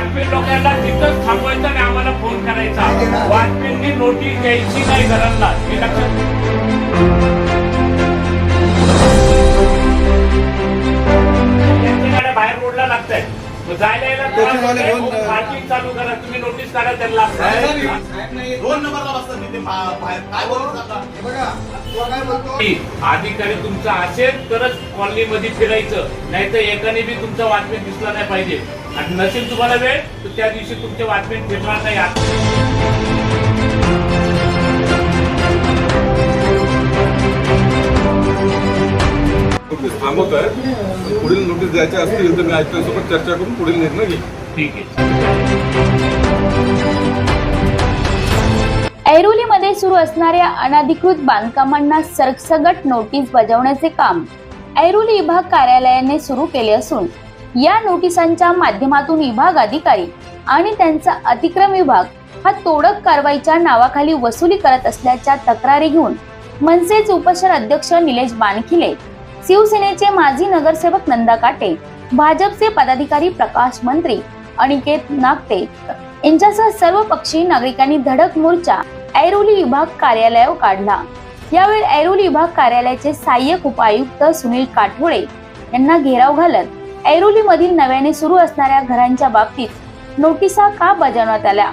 वाटपेन लोकांना तिथंच थांबवायचं आणि आम्हाला फोन करायचा. वाटपेननी नोटीस द्यायची नाही घरांना. हे लक्षात बाहेर रोडला लागत आहेत जायला यायला त्रास कोचिंगवाले होतोय. दोन- पार्किंग चालू करा तुम्ही नोटीस त्यांना. दोन नंबरला बसतात अधिकारी तुमचा असेल तरच कॉलनीमध्ये फिरायचं. नाही तर एकाने बी तुमचा वाचमेन दिसला नाही पाहिजे. आणि नसेल तुम्हाला वेळ तर त्या दिवशी तुमचे वाचमेन फिरणार नाही थांबवत आहे पुढील नोटीस द्यायच्या असतील तर मी आयुक्तांसोबत चर्चा करून पुढील निर्णय घेईन. ठीक आहे. ऐरोलीमध्ये सुरू असणाऱ्या अनधिकृत बांधकामांना सरसगट नोटीस बजावण्याचे काम ऐरोली विभाग कार्यालयाने सुरू केले असून या नोटिसांच्या माध्यमातून विभाग अधिकारी आणि त्यांचा अतिक्रम विभाग हा तोडक कारवाईच्या नावाखाली वसुली करत असल्याच्या तक्रारी घेऊन मनसेचे उपशहर अध्यक्ष निलेश बानखिले शिवसेनेचे माजी नगरसेवक नंदा काटे भाजपचे पदाधिकारी प्रकाश मंत्री अनिकेत नागते यांच्यासह सर्व पक्षी नागरिकांनी धडक मोर्चा ऐरोली विभाग कार्यालयावर काढला. यावेळी ऐरोली विभाग कार्यालयाचे सहाय्यक उपायुक्त सुनील काठोळे यांना घेराव घालत ऐरोली मधील नव्याने सुरू असणाऱ्या घरांच्या बाबतीत नोटिसा का बजावण्यात आल्या?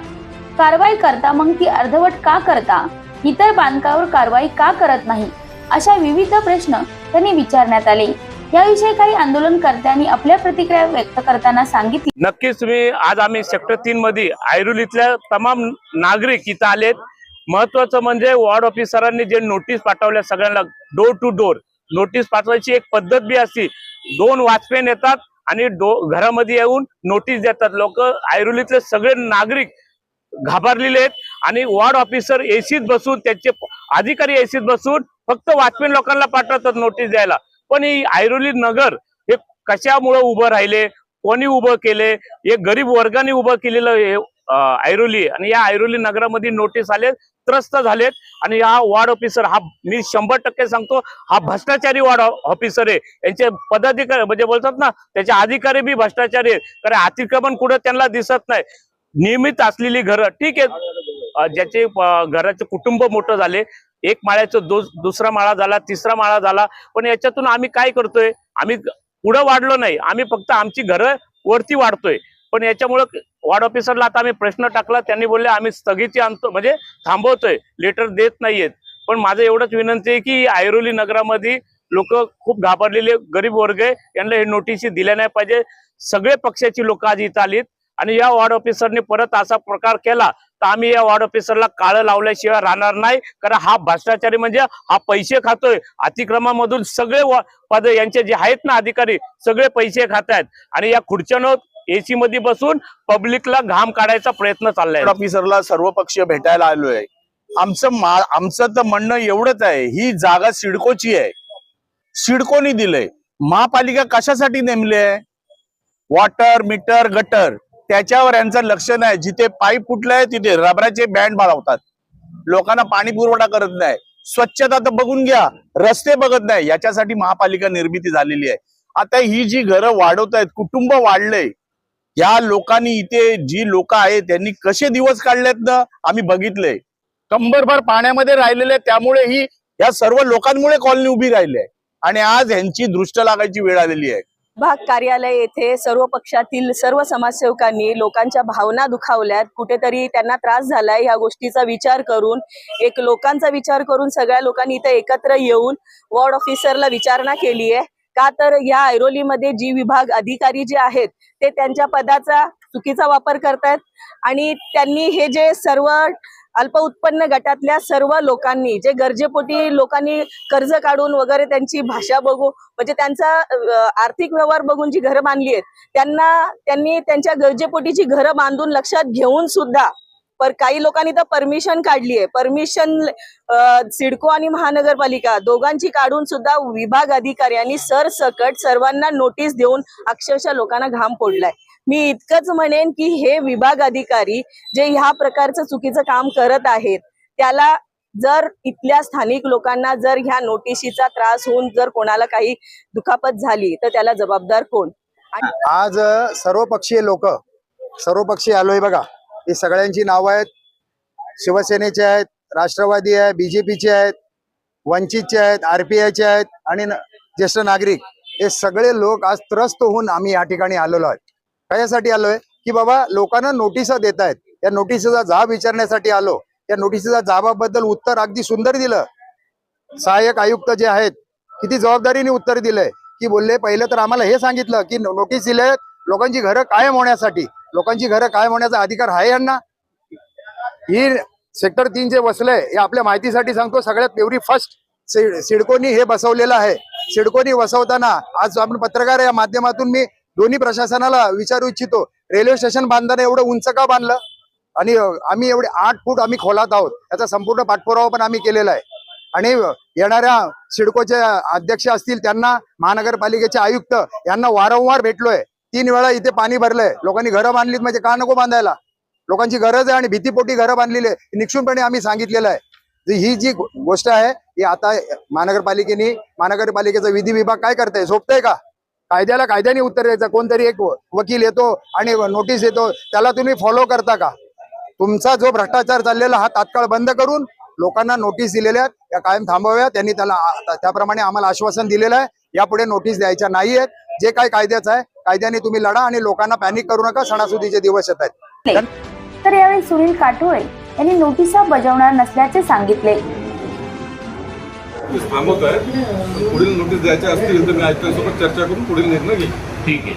कारवाई करता मग ती अर्धवट का करता? इतर बांधकामावर कारवाई का करत नाही? अशा विविध प्रश्न त्यांनी विचारण्यात आले. याविषयी काही आंदोलनकर्त्यांनी आपल्या प्रतिक्रिया व्यक्त करताना सांगितली. नक्कीच मी आज आम्ही सेक्टर तीन मध्ये ऐरोलीतल्या तमाम नागरिक इथं आलेत. महत्वाचं म्हणजे वॉर्ड ऑफिसरांनी जे नोटीस पाठवल्या सगळ्यांना डोर टू डोर नोटीस पाठवायची एक पद्धत बी असती. दोन वाचपेन येतात आणि डो घरामध्ये येऊन नोटीस देतात लोक. ऐरोलीतले सगळे नागरिक घाबरलेले आहेत आणि वॉर्ड ऑफिसर एसीत बसून त्यांचे अधिकारी एसीत बसून फक्त वाचपेन लोकांना पाठवतात नोटीस द्यायला. पण ही ऐरोली नगर हे कशामुळे उभं राहिले? कोणी उभं केले? हे गरीब वर्गाने उभं केलेलं ऐरोली आणि या ऐरोली नगरामध्ये नोटीस आले त्रस्त झालेत. आणि हा वॉर्ड ऑफिसर हा मी शंभर टक्के सांगतो हा भ्रष्टाचारी वॉर्ड ऑफिसर आहे. यांचे पदाधिकारी म्हणजे बोलतात ना त्याचे अधिकारी बी भ्रष्टाचारी आहेत. कारण अतिक्रमण कुठं त्यांना दिसत नाही. नियमित असलेली घरं ठीक आहे. ज्याचे घराचे कुटुंब मोठं झाले. एक माळ्याचं दो दुसरा माळा झाला तिसरा माळा झाला. पण याच्यातून आम्ही काय करतोय? आम्ही पुढं वाढलो नाही. आम्ही फक्त आमची घरं वरती वाढतोय. पण याच्यामुळं वॉर्ड ऑफिसरला आता आम्ही प्रश्न टाकला. त्यांनी बोलले आम्ही स्थगिती आणतो. म्हणजे थांबवतोय. लेटर देत नाहीयेत. पण माझं एवढंच विनंती आहे की ऐरोली नगरामध्ये लोक खूप घाबरलेले गरीब वर्ग आहे. यांना हे नोटीसी दिल्या नाही पाहिजे. सगळे पक्षाची लोक आज इथं आलीत. आणि या वॉर्ड ऑफिसरने परत असा प्रकार केला तर आम्ही या वॉर्ड ऑफिसरला काळं लावल्याशिवाय राहणार नाही. कारण हा भ्रष्टाचारी म्हणजे हा पैसे खातोय. अतिक्रमामधून सगळे व- पद यांचे जे आहेत ना अधिकारी सगळे पैसे खात आहेत आणि या खुर्च्यानं एसी मध्ये बसून पब्लिकला घाम काढायचा प्रयत्न चाललाय. ऑफिसरला सर्व पक्षीय भेटायला आलोय. आमचं आमचं तर म्हणणं एवढंच आहे ही जागा सिडकोची आहे. सिडकोनी दिलंय. महापालिका कशासाठी नेमली आहे? वॉटर मीटर गटर त्याच्यावर यांचं लक्ष नाही. जिथे पाईप फुटलंय तिथे रबराचे बँड बाळवतात. लोकांना पाणी पुरवठा करत नाही. स्वच्छता तर बघून घ्या. रस्ते बघत नाही. याच्यासाठी महापालिका निर्मिती झालेली आहे. आता ही जी घरं वाढवत आहेत कुटुंब वाढलंय या लोकांनी इथे जी लोक आहेत त्यांनी कसे दिवस काढलेत ना आम्ही बघितले कंबरभर पाण्यामध्ये राहिलेले त्यामुळे ही या सर्व लोकांमुळे कॉलनी उभी राहिली आहे. आणि आज यांची दृष्ट लागायची वेळ आलेली आहे. भाग कार्यालय येथे सर्व पक्षातील सर्व समाजसेवकांनी लोकांच्या भावना दुखावल्यात. कुठेतरी त्यांना त्रास झालाय ह्या गोष्टीचा विचार करून. एक लोकांचा विचार करून सगळ्या लोकांनी इथे एकत्र येऊन वॉर्ड ऑफिसरला विचारणा केली आहे का तर या ऐरोलीमध्ये जी विभाग अधिकारी जे आहेत ते त्यांच्या पदाचा चुकीचा वापर करतायत आणि त्यांनी हे जे सर्व अल्प उत्पन्न गटातल्या सर्व लोकांनी जे गरजेपोटी लोकांनी कर्ज काढून वगैरे त्यांची भाषा बघू म्हणजे त्यांचा आर्थिक व्यवहार बघून जी घरं बांधली आहेत त्यांना त्यांनी त्यांच्या गरजेपोटीची घरं बांधून लक्षात घेऊन सुद्धा पर काही लोकांनी तर परमिशन काढली आहे परमिशन सिडको आणि महानगरपालिका दोघांची काढून सुद्धा विभाग अधिकाऱ्यांनी सरसकट सर्वांना नोटीस देऊन अक्षरशः लोकांना घाम फोडलाय. मी इतकंच म्हणेन की हे विभाग अधिकारी जे ह्या प्रकारचं चुकीचं काम करत आहेत त्याला जर इथल्या स्थानिक लोकांना जर ह्या नोटिशीचा त्रास होऊन जर कोणाला काही दुखापत झाली तर त्याला जबाबदार कोण? आज सर्वपक्षीय लोक सर्वपक्षीय आलोय बघा. ही सगळ्यांची नावं आहेत. शिवसेनेचे आहेत राष्ट्रवादी आहे बीजेपीचे आहेत वंचितचे आहेत आरपीआयचे आहेत आणि ज्येष्ठ नागरिक. हे सगळे लोक आज त्रस्त होऊन आम्ही या ठिकाणी आलेलो आहे कशासाठी आलोय? की बाबा लोकांना नोटिसा देत आहेत या नोटिसीचा जाब विचारण्यासाठी आलो. या नोटिसीचा जाबाबद्दल उत्तर अगदी सुंदर दिलं. सहाय्यक आयुक्त जे आहेत किती जबाबदारीने उत्तर दिलंय. की बोलले पहिलं तर आम्हाला हे सांगितलं की नोटीस दिले लोकांची घरं कायम होण्यासाठी. लोकांची घरं कायम होण्याचा अधिकार आहे यांना? ही सेक्टर तीन जे बसलंय हे आपल्या माहितीसाठी सांगतो सगळ्यात पेवरी फर्स्ट सिडकोनी हे बसवलेलं आहे. सिडकोनी बसवताना आज आपण पत्रकार या माध्यमातून मी दोन्ही प्रशासनाला विचारू इच्छितो रेल्वे स्टेशन बांधताना एवढं उंच का बांधलं? आणि आम्ही एवढे आठ फूट आम्ही खोलात आहोत याचा संपूर्ण पाठपुरावा पण आम्ही केलेला आहे. आणि येणाऱ्या सिडकोचे अध्यक्ष असतील त्यांना महानगरपालिकेचे आयुक्त यांना वारंवार भेटलोय. तीन वेळा इथे पाणी भरलंय. लोकांनी घरं बांधलीत म्हणजे का नको बांधायला? लोकांची गरज आहे आणि भीतीपोटी घरं बांधलेली आहे. निक्षूनपणे आम्ही सांगितलेलं आहे. ही जी गोष्ट आहे ही आता महानगरपालिकेने महानगरपालिकेचा विधी विभाग काय करताय? झोपतंय का? कायद्याला कायद्याने उत्तर द्यायचं. कोणतरी एक वकील येतो आणि नोटीस येतो. त्याला तुम्ही फॉलो करता का? तुमचा जो भ्रष्टाचार चाललेला हा तात्काळ बंद करून लोकांना नोटीस दिलेल्या आहेत. त्या कायम थांबव्या त्यांनी त्याला त्याप्रमाणे आम्हाला आश्वासन दिलेलं आहे. यापुढे नोटीस द्यायच्या नाही आहेत जे काय कायद्याचं आहे कायद्याने तुम्ही लढा आणि लोकांना पॅनिक करू नका सणासुदीचे दिवस येत आहेत. तर यावेळी सुनील काठोळे यांनी नोटिसा बजावणार नसल्याचे सांगितले. थांबवत आहे पुढील नोटीस द्यायच्या असतील तर मी आयुक्तांसोबत चर्चा करून पुढील निर्णय घेईन. ठीक आहे.